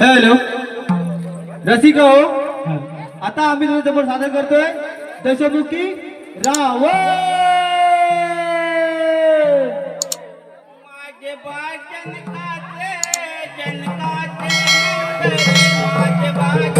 Hello Rasika हो आता आम्ही तुमच्या समोर सादर करतोय दशमुखी रावण माझे बाळ जनकाचे जनकाचे माझे बाळ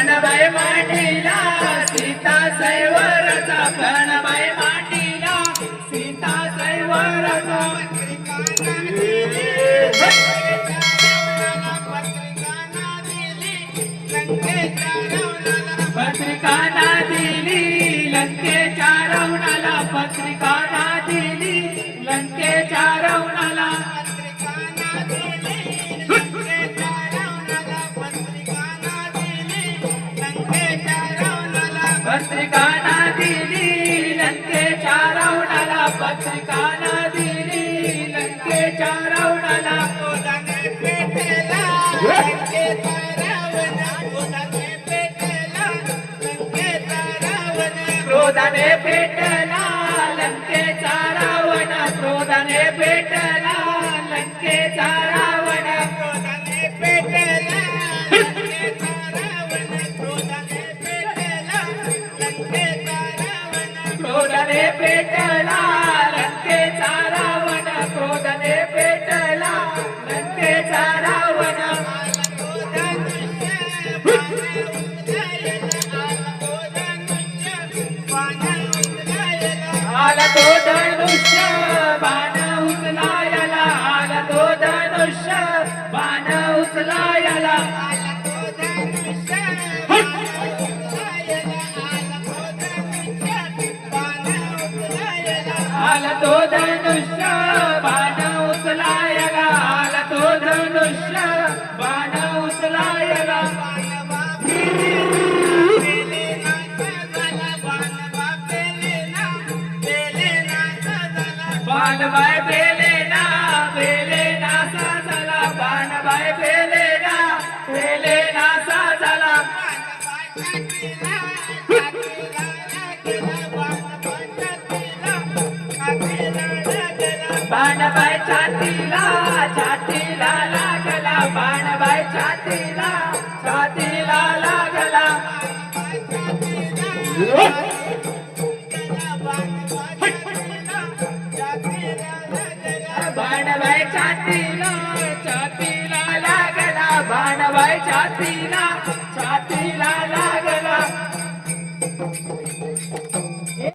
देवरचा धनबाई सीता सैवरचा भणबाई सीता सैवरचा पत्रिका ना दिली लंकेच्या रवणाला पत्रिका ना ना दिली लंकेच्या रवणाला क्रोधाने पेटला. लंकेचा रावण क्रोधाने पेटला. लंकेचा रावण क्रोधाने आला तो धनुष्य बाण उचलायला आला तो धनुष्य बाण उचलायला आला तो पांडबाय बेले ना बेले नासा झाला पांडबाय बेले ना बेले नासा झाला बाणबाय छातीला छातीला लागला बाणबाय छातीला. Sing now.